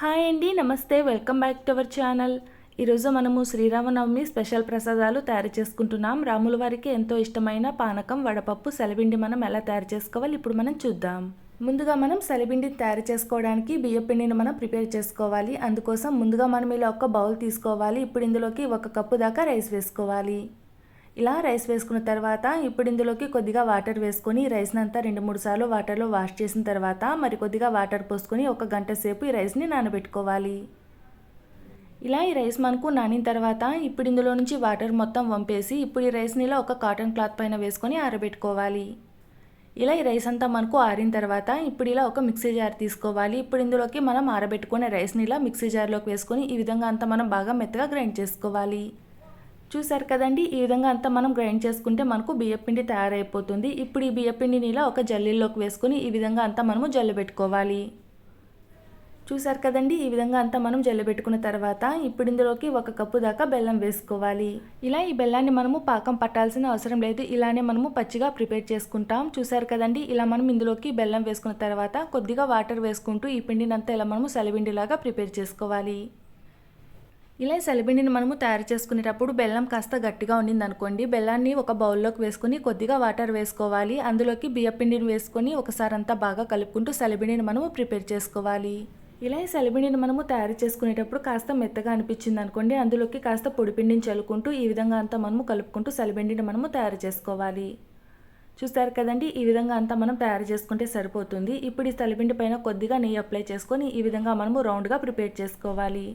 Hi అండి నమస్తే welcome back to our channel. ఈరోజు మనము శ్రీరామనవమి స్పెషల్ ప్రసాదాలు తయారు చేసుకుంటున్నాం. రాముల వారికి ఎంతో ఇష్టమైన పానకం వడపప్పు సెలబిండి మనం ఎలా తయారు చేసుకోవాలి ఇప్పుడు మనం చూద్దాం. ముందుగా మనం సెలబిండిని తయారు చేసుకోవడానికి బియ్యపిండిని మనం ప్రిపేర్ చేసుకోవాలి. అందుకోసం ముందుగా మనం ఇలా ఒక బౌల్ తీసుకోవాలి. ఇప్పుడు ఇందులోకి ఒక కప్పు దాకా రైస్ వేసుకోవాలి. ఇలా రైస్ వేసుకున్న తర్వాత ఇప్పుడు ఇందులోకి కొద్దిగా వాటర్ వేసుకొని రైస్ని అంతా రెండు మూడు సార్లు వాటర్లో వాష్ చేసిన తర్వాత మరి కొద్దిగా వాటర్ పోసుకొని ఒక గంట సేపు ఈ రైస్ని నానబెట్టుకోవాలి. ఇలా ఈ రైస్ మనకు నానిన తర్వాత ఇప్పుడు ఇందులో నుంచి వాటర్ మొత్తం వంపేసి ఇప్పుడు ఈ రైస్ని ఇలా ఒక కాటన్ క్లాత్ పైన వేసుకొని ఆరబెట్టుకోవాలి. ఇలా ఈ రైస్ అంతా మనకు ఆరిన తర్వాత ఇప్పుడు ఇలా ఒక మిక్సీ జార్ తీసుకోవాలి. ఇప్పుడు ఇందులోకి మనం ఆరబెట్టుకునే రైస్ని ఇలా మిక్సీ జార్లోకి వేసుకొని ఈ విధంగా అంతా మనం బాగా మెత్తగా గ్రైండ్ చేసుకోవాలి. చూసారు కదండి ఈ విధంగా అంతా మనం గ్రైండ్ చేసుకుంటే మనకు బియ్యపిండి తయారైపోతుంది. ఇప్పుడు ఈ బియ్యపిండిని ఇలా ఒక జల్లీలోకి వేసుకొని ఈ విధంగా అంతా మనము జల్లు పెట్టుకోవాలి. చూసారు కదండి ఈ విధంగా అంతా మనం జల్లు పెట్టుకున్న తర్వాత ఇప్పుడు ఇందులోకి ఒక కప్పు దాకా బెల్లం వేసుకోవాలి. ఇలా ఈ బెల్లాన్ని మనము పాకం పట్టాల్సిన అవసరం లేదు ఇలానే మనము పచ్చిగా ప్రిపేర్ చేసుకుంటాం. చూసారు కదండి ఇలా మనం ఇందులోకి బెల్లం వేసుకున్న తర్వాత కొద్దిగా వాటర్ వేసుకుంటూ ఈ పిండినంతా ఇలా మనము సలిపిండిలాగా ప్రిపేర్ చేసుకోవాలి. ఇలా సెలబిండిని మనము తయారు చేసుకునేటప్పుడు బెల్లం కాస్త గట్టిగా ఉండింది అనుకోండి బెల్లాన్ని ఒక బౌల్లోకి వేసుకొని కొద్దిగా వాటర్ వేసుకోవాలి. అందులోకి బియ్యపిండిని వేసుకొని ఒకసారి అంతా బాగా కలుపుకుంటూ సెలబిండిని మనము ప్రిపేర్ చేసుకోవాలి. ఇలా ఈ మనము తయారు చేసుకునేటప్పుడు కాస్త మెత్తగా అనిపించింది అనుకోండి అందులోకి కాస్త పొడిపిండిని చల్లుకుంటూ ఈ విధంగా అంతా మనము కలుపుకుంటూ సెలబిండిని మనము తయారు చేసుకోవాలి. చూస్తారు కదండి? ఈ విధంగా అంతా మనం తయారు చేసుకుంటే సరిపోతుంది. ఇప్పుడు ఈ సెలబిండి పైన కొద్దిగా నెయ్యి అప్లై చేసుకొని ఈ విధంగా మనము రౌండ్గా ప్రిపేర్ చేసుకోవాలి.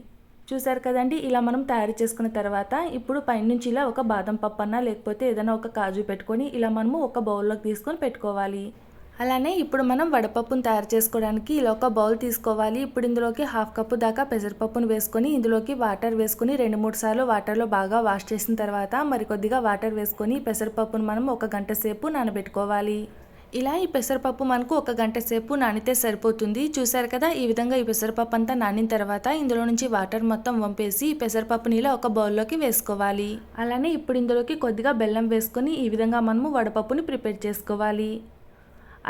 చూసారు కదండి ఇలా మనం తయారు చేసుకున్న తర్వాత ఇప్పుడు పైనుంచి ఇలా ఒక బాదం పప్పు అన్నా లేకపోతే ఏదైనా ఒక కాజు పెట్టుకొని ఇలా మనము ఒక బౌల్లోకి తీసుకొని పెట్టుకోవాలి. అలానే ఇప్పుడు మనం వడపప్పును తయారు చేసుకోవడానికి ఇలా ఒక బౌల్ తీసుకోవాలి. ఇప్పుడు ఇందులోకి హాఫ్ కప్పు దాకా పెసరపప్పును వేసుకొని ఇందులోకి వాటర్ వేసుకొని రెండు మూడు సార్లు వాటర్లో బాగా వాష్ చేసిన తర్వాత మరి కొద్దిగా వాటర్ వేసుకొని పెసరపప్పును మనం ఒక గంట సేపు నానబెట్టుకోవాలి. ఇలా ఈ పెసరపప్పు మనకు ఒక గంట సేపు నానితే సరిపోతుంది. చూసారు కదా ఈ విధంగా ఈ పెసరపప్పు అంతా నానిన తర్వాత ఇందులో నుంచి వాటర్ మొత్తం వంపేసి ఈ పెసరపప్పుని ఇలా ఒక బౌల్లోకి వేసుకోవాలి. అలానే ఇప్పుడు ఇందులోకి కొద్దిగా బెల్లం వేసుకొని ఈ విధంగా మనము వడపప్పుని ప్రిపేర్ చేసుకోవాలి.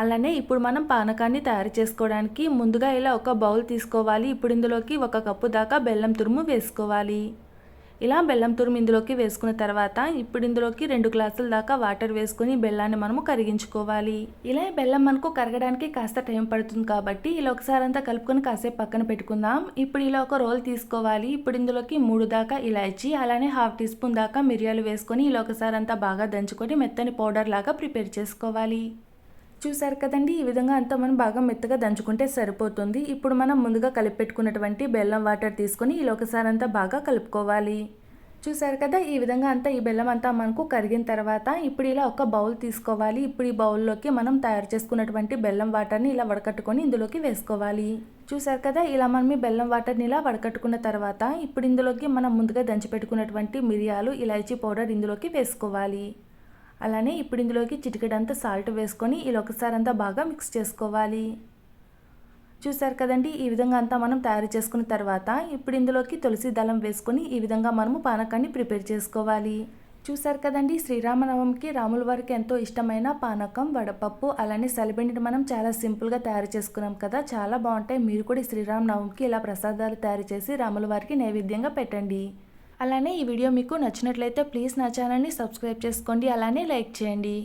అలానే ఇప్పుడు మనం పానకాన్ని తయారు చేసుకోవడానికి ముందుగా ఇలా ఒక బౌల్ తీసుకోవాలి. ఇప్పుడు ఇందులోకి ఒక కప్పు దాకా బెల్లం తురుము వేసుకోవాలి. ఇలా బెల్లం తురుము ఇందులోకి వేసుకున్న తర్వాత ఇప్పుడు ఇందులోకి రెండు గ్లాసుల దాకా వాటర్ వేసుకొని బెల్లాన్ని మనము కరిగించుకోవాలి. ఇలా బెల్లం మనకు కరగడానికి కాస్త టైం పడుతుంది కాబట్టి ఇలా ఒకసారి అంతా కలుపుకొని కాసేపు పక్కన పెట్టుకుందాం. ఇప్పుడు ఇలా ఒక రోల్ తీసుకోవాలి. ఇప్పుడు ఇందులోకి మూడు దాకా ఇలాచి అలానే హాఫ్ టీ స్పూన్ దాకా మిరియాలు వేసుకొని ఇలా ఒకసారి అంతా బాగా దంచుకొని మెత్తని పౌడర్ లాగా ప్రిపేర్ చేసుకోవాలి. చూసారు కదండి ఈ విధంగా అంతా మనం బాగా మెత్తగా దంచుకుంటే సరిపోతుంది. ఇప్పుడు మనం ముందుగా కలిపి పెట్టుకున్నటువంటి బెల్లం వాటర్ తీసుకొని ఇలా ఒకసారి అంతా బాగా కలుపుకోవాలి. చూసారు కదా ఈ విధంగా అంతా ఈ బెల్లం అంతా మనకు కరిగిన తర్వాత ఇప్పుడు ఇలా ఒక బౌల్ తీసుకోవాలి. ఇప్పుడు ఈ బౌల్లోకి మనం తయారు చేసుకున్నటువంటి బెల్లం వాటర్ని ఇలా వడకట్టుకొని ఇందులోకి వేసుకోవాలి. చూసారు కదా ఇలా మనం ఈ బెల్లం వాటర్ని ఇలా వడకట్టుకున్న తర్వాత ఇప్పుడు ఇందులోకి మనం ముందుగా దంచి పెట్టుకున్నటువంటి మిరియాలు ఇలాచీ పౌడర్ ఇందులోకి వేసుకోవాలి. అలానే ఇప్పుడు ఇందులోకి చిటికెడంతా సాల్ట్ వేసుకొని ఇలా ఒకసారి అంతా బాగా మిక్స్ చేసుకోవాలి. చూసారు కదండి ఈ విధంగా అంతా మనం తయారు చేసుకున్న తర్వాత ఇప్పుడు ఇందులోకి తులసి దళం వేసుకొని ఈ విధంగా మనము పానకాన్ని ప్రిపేర్ చేసుకోవాలి. చూసారు కదండి శ్రీరామనవమికి రాముల వారికి ఎంతో ఇష్టమైన పానకం వడపప్పు అలానే సలిబిండిని మనం చాలా సింపుల్గా తయారు చేసుకున్నాం కదా చాలా బాగుంటాయి. మీరు కూడా శ్రీరామనవమికి ఇలా ప్రసాదాలు తయారు చేసి రాముల వారికి నైవేద్యంగా పెట్టండి. అలానే ఈ వీడియో మీకు నచ్చినట్లయితే ప్లీజ్ నా ఛానల్ని సబ్స్క్రైబ్ చేసుకోండి అలానే లైక్ చేయండి.